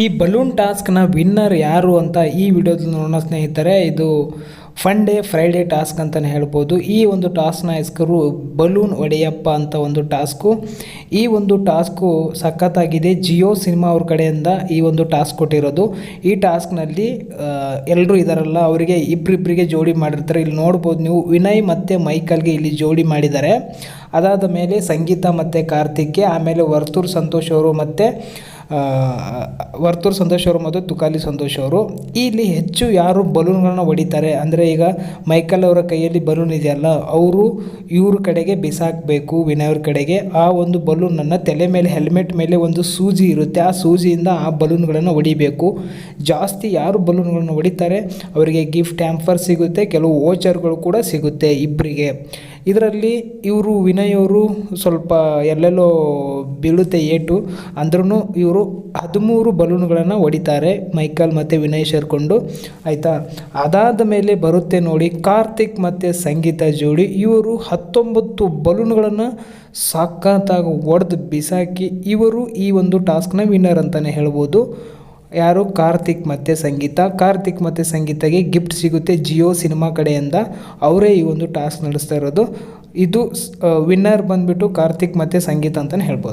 ಈ balloon ಟಾಸ್ಕ್ನ winner ಯಾರು ಅಂತ ಈ ವಿಡಿಯೋದಲ್ಲಿ ನೋಡೋಣ ಸ್ನೇಹಿತರೆ, ಇದು ಫನ್ ಡೇ ಫ್ರೈಡೇ ಟಾಸ್ಕ್ ಅಂತಲೇ ಹೇಳ್ಬೋದು. ಈ ಒಂದು ಟಾಸ್ಕ್ನ ಹೆಸರು ಬಲೂನ್ ಒಡೆಯಪ್ಪ ಅಂತ ಒಂದು ಟಾಸ್ಕು ಈ ಒಂದು ಟಾಸ್ಕು ಸಖತ್ತಾಗಿದೆ. ಜಿಯೋ ಸಿನಿಮಾ ಅವ್ರ ಕಡೆಯಿಂದ ಈ ಒಂದು ಟಾಸ್ಕ್ ಕೊಟ್ಟಿರೋದು. ಈ ಟಾಸ್ಕ್ನಲ್ಲಿ ಎಲ್ಲರೂ ಇದಾರಲ್ಲ, ಅವರಿಗೆ ಇಬ್ಬರಿಬ್ಬರಿಗೆ ಜೋಡಿ ಮಾಡಿರ್ತಾರೆ. ಇಲ್ಲಿ ನೋಡ್ಬೋದು ನೀವು, ವಿನಯ್ ಮತ್ತು ಮೈಕಲ್ಗೆ ಇಲ್ಲಿ ಜೋಡಿ ಮಾಡಿದ್ದಾರೆ. ಅದಾದ ಮೇಲೆ ಸಂಗೀತ ಮತ್ತು ಕಾರ್ತಿಕ್ಗೆ, ಆಮೇಲೆ ವರ್ತೂರ್ ಸಂತೋಷ್ ಅವರು ಮತ್ತು ವರ್ತೂರ್ ಸಂತೋಷ್ ಅವರು ಮತ್ತು ತುಕಾಲಿ ಸಂತೋಷ್ ಅವರು, ಇಲ್ಲಿ ಹೆಚ್ಚು ಯಾರು ಬಲೂನ್ಗಳನ್ನ ಹೊಡಿತಾರೆ? ಅಂದರೆ ಈಗ ಮೈಕಲ್ ಅವರ ಕೈಯಲ್ಲಿ ಬಲೂನ್ ಇದೆಯಲ್ಲ, ಅವರು ಇವ್ರ ಕಡೆಗೆ ಬಿಸಾಕಬೇಕು, ವಿನಯ್ ಅವ್ರ ಕಡೆಗೆ. ಆ ಒಂದು ಬಲೂನನ್ನು ತಲೆ ಮೇಲೆ, ಹೆಲ್ಮೆಟ್ ಮೇಲೆ ಒಂದು ಸೂಜಿ ಇರುತ್ತೆ. ಆ ಸೂಜಿಯಿಂದ ಆ ಬಲೂನ್ಗಳನ್ನು ಹೊಡಿಬೇಕು. ಜಾಸ್ತಿ ಯಾರು ಬಲೂನ್ಗಳನ್ನು ಹೊಡಿತಾರೆ? ಅವರಿಗೆ ಗಿಫ್ಟ್ ಹ್ಯಾಂಪರ್ ಸಿಗುತ್ತೆ, ಕೆಲವು ವೋಚರ್ಗಳು ಕೂಡ ಸಿಗುತ್ತೆ ಇಬ್ಬರಿಗೆ ಇದರಲ್ಲಿ ಇವರು ವಿನಯ್ ಅವರು ಸ್ವಲ್ಪ ಎಲ್ಲೆಲ್ಲೋ ಬೀಳುತ್ತೆ ಏಟು ಅಂದ್ರೂ ಇವರು ಹದಿಮೂರು ಬಲೂನ್ಗಳನ್ನು ಹೊಡಿತಾರೆ ಮೈಕಲ್ ಮತ್ತು ವಿನಯ್ ಸೇರಿಕೊಂಡು, ಆಯಿತಾ? ಅದಾದ ಮೇಲೆ ಬರುತ್ತೆ ನೋಡಿ ಕಾರ್ತಿಕ್ ಮತ್ತು ಸಂಗೀತ ಜೋಡಿ, ಇವರು ಹತ್ತೊಂಬತ್ತು ಬಲೂನ್ಗಳನ್ನು ಸಖತ್ತಾಗಿ ಒಡೆದು ಬಿಸಾಕಿ ಇವರು ಈ ಒಂದು ಟಾಸ್ಕ್ನ ವಿನ್ನರ್ ಅಂತಲೇ ಹೇಳ್ಬೋದು. ಯಾರು? ಕಾರ್ತಿಕ್ ಮತ್ತು ಸಂಗೀತ. ಕಾರ್ತಿಕ್ ಮತ್ತು ಸಂಗೀತಗೆ ಗಿಫ್ಟ್ ಸಿಗುತ್ತೆ ಜಿಯೋ ಸಿನಿಮಾ ಕಡೆಯಿಂದ. ಅವರೇ ಈ ಒಂದು ಟಾಸ್ಕ್ ನಡೆಸ್ತಾ ಇರೋದು. ಇದು ವಿನ್ನರ್ ಬಂದುಬಿಟ್ಟು ಕಾರ್ತಿಕ್ ಮತ್ತು ಸಂಗೀತ ಅಂತಲೇ ಹೇಳ್ಬೋದು.